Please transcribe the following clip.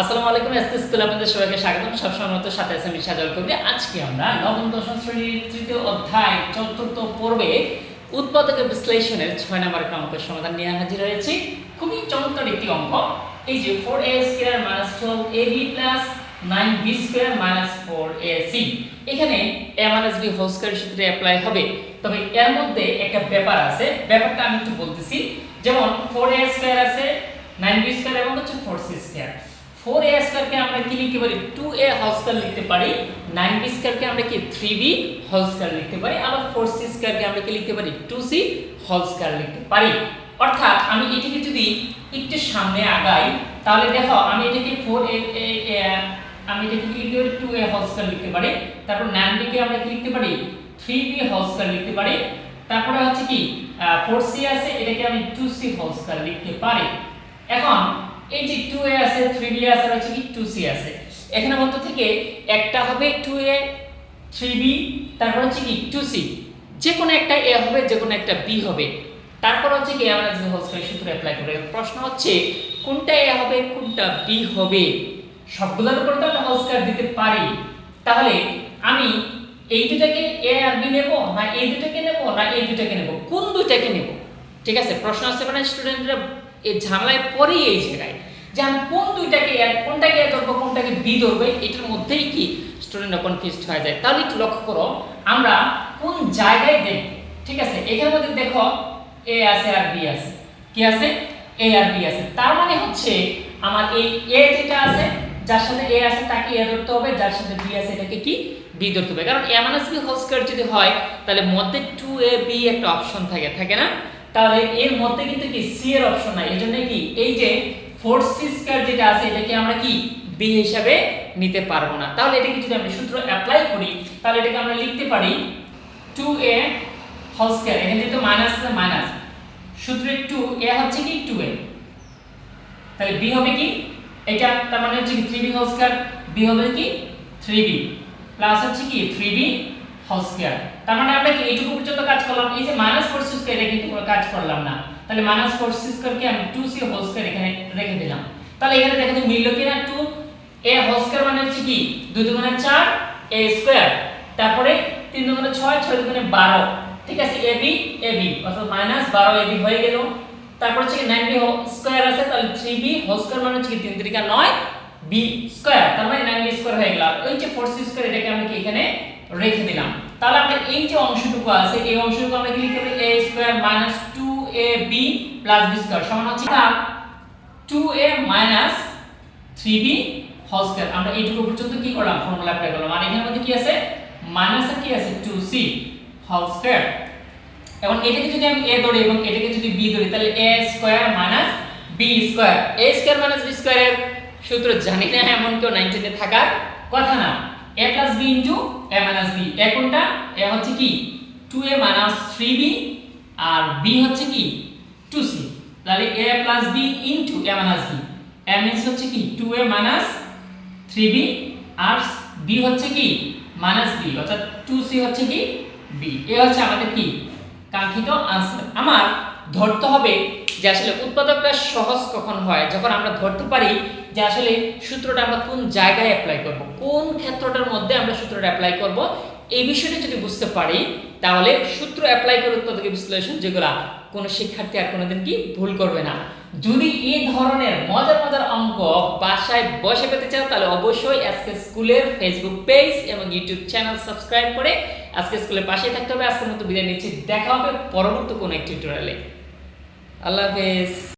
আসসালামু আলাইকুম এসকে স্কুলে আপনাদের সবাইকে স্বাগতম। সবসময় মতো সাথে আছে আমি সাজল কবি আজকে আমরা নবম, দশম শ্রেণির তৃতীয় অধ্যায়, চতুর্থ পর্বে উৎপাদকের বিশ্লেষণের ছয় নম্বর অঙ্কের সমাধান নিয়ে হাজির হয়েছি। খুবই চমৎকার একটি অঙ্ক। এই যে four A square minus twelve A B plus nine B square minus four A C এখানে A minus B whole square সূত্রে অ্যাপ্লাই হবে। তবে এর মধ্যে একটা ব্যাপার আছে। ব্যাপারটা আমি একটু বলতেছি। যেমন ফোর এ স্কোয়ার আছে নাইন বি স্কোয়ার এবং হচ্ছে four C square four A স্কোয়ারকে আমরা কি লিখতে পারি? টু এ হোল স্কোয়ার লিখতে পারি। নাইন বি স্কোয়ারকে আমরা কি? থ্রি বি হোল স্কোয়ার লিখতে পারি। আবার ফোর সি স্কোয়ারকে আমরা কি লিখতে পারি? টু সি হোল স্কোয়ার লিখতে পারি। অর্থাৎ আমি এটাকে যদি একটু সামনে আগাই, তাহলে দেখো, আমি এটাকে ফোর এ আমি এটাকে কি লিখতে পারি? টু এ হোল স্কোয়ার লিখতে পারি। তারপর নাইন বিকে আমরা কি লিখতে পারি? থ্রি বি হোল স্কোয়ার লিখতে পারি। তারপরে হচ্ছে কি? ফোর সি আছে, এটাকে আমি টু সি হোল স্কোয়ার লিখতে পারি। এখন এই যে 2a আছে 3b আছে, আর হচ্ছে কি 2c আছে। এখানে মধ্য থেকে একটা হবে 2a 3b তারপর হচ্ছে কি 2c যে কোনো একটা a হবে যে কোনো একটা b হবে। তারপর হচ্ছে কি আমরা যে স্কয়ার সূত্র অ্যাপ্লাই করব প্রশ্ন হচ্ছে, কোনটা a হবে, কোনটা b হবে? সবগুলোর উপর তো আমরা হোল দিতে পারি। তাহলে আমি এই দুটাকে a আর b নেব, না এই দুটাকে নেব, না এই দুটাকে নেব? কোন দুটাকে নেব? ঠিক আছে, প্রশ্ন আসতে পারে স্টুডেন্টরা এই ঝামেলায় পড়েই এই জায়গায়। যে আমি কোন দুইটাকে এক কোনটাকে এ ধরবো, কোনটাকে বি ধরবো, এটার মধ্যেই কি স্টুডেন্টরা কনফিউজড হয়ে যায়। তাহলে একটু লক্ষ্য করো, আমরা কোন জায়গায় দেখব? ঠিক আছে? এখানের মধ্যে দেখো, এ আছে আর বি আছে। কি আছে? এ আর বি আছে। তার মানে হচ্ছে আমার এই এ যেটা আছে, যার সাথে এ আছে তাকে এ ধরতে হবে, যার সাথে বি আছে এটাকে কি? বি ধরতে হবে। কারণ এ মাইনাস বি হোল যদি হয়, তাহলে মধ্যে টু এ বি একটা অপশন থাকে থাকে না? তাহলে এর মধ্যে কিন্তু কি সি এর অপশন নাই। এজন্য কি এই যে ফোর সি স্কয়ার যেটা আছে, এটাকে আমরা কি বি হিসাবে নিতে পারব না। তাহলে এটাকে যদি আমরা সূত্র অ্যাপ্লাই করি, তাহলে এটাকে আমরা লিখতে পারি 2a হোল স্কয়ার এখানে যেহেতু মাইনাস আছে মাইনাস সূত্রে 2a হচ্ছে কি 2a তাহলে b হবে কি? এটা তার মানে হচ্ছে কি 3b হোল স্কয়ার b হবে কি 3b প্লাস হচ্ছে কি 3b হোল স্কয়ার তার মানে আমরা কি এইটুকু পর্যন্ত কাজ করলাম? এই যে মাইনাস ফোর সি স্কয়ার কিন্তু কোনো কাজ করলাম না। তাহলে মাইনাস ফোর সি আমি টু সি হোল স্কয়ার এখানে রেখে দিলাম। তাহলে এখানে দেখো তো মিললো কিনা টু এ হোল স্কয়ার মানে হচ্ছে কি? দুই দুগুণে চার এ স্কয়ার তারপরে তিন দুগুণে ছয় ছয় দুগুণে বারো। ঠিক আছে এ বি এ বি অর্থাৎ মাইনাস বারো এ বি হয়ে গেল। তারপর হচ্ছে নাইন বি স্কয়ার আছে, তাহলে থ্রি বি হোল স্কয়ার মানে হচ্ছে কি তিন তিরিকা নয় বি স্কয়ার তার মানে নাইন বি স্কয়ার হয়ে গেল। ওই যে ফোর সি স্কয়ার এটাকে আমরা কি এখানে রেখে দিলাম। তাহলে আমরা এই যে অংশটুকু আছে, এই অংশটুকু আমরা কি লিখতে পারি? a square minus 2ab plus b square সমান হচ্ছে না 2a minus 3b whole square আমরা এইটুকু পর্যন্ত কি করলাম? ফর্মুলা অ্যাপ্লাই করলাম। আর এখানের মধ্যে কি আছে? মাইনাস আর কি আছে? 2c হোল স্কয়ার এখন এটাকে যদি আমি a ধরি এবং এটাকে যদি b ধরি, তাহলে a square minus b square a square minus b স্কয়ারের সূত্র জানি না, এমন কেউ 19 এ থাকার কথা না। A plus b into a minus b a কোনটা a হচ্ছে কি 2a minus 3b আর b হচ্ছে কি 2c তাহলে a plus b into a minus b a means হচ্ছে কি 2a minus 3b আর b হচ্ছে কি minus b অর্থাৎ 2c হচ্ছে কি b এ হচ্ছে আমাদের কি কাঙ্ক্ষিত আনসার আমার ধরতে হবে যে আসলে উৎপাদকটা সহজ কখন হয়। যখন আমরা ধরতে পারি যে আসলে সূত্রটা আমরা কোন জায়গায় অ্যাপ্লাই করব, কোন ক্ষেত্রটার মধ্যে আমরা সূত্রটা অ্যাপ্লাই করব, এই বিষয়টা যদি বুঝতে পারি, তাহলে সূত্র অ্যাপ্লাই করে উৎপাদকের বিশ্লেষণ যেগুলা কোনো শিক্ষার্থী আর কোনোদিন কি ভুল করবে না। যদি এই ধরনের মজার মজার অঙ্ক বাসায় বসে পেতে চাও, তাহলে অবশ্যই আজকে স্কুলের ফেসবুক পেজ এবং ইউটিউব চ্যানেল সাবস্ক্রাইব করে আজকে স্কুলের পাশেই থাকতে হবে। আজকের মতো বিদায় নিচ্ছি। দেখা হবে পরবর্তী কোনো এক টিউটোরিয়ালে আল্লাহ হাফেজ।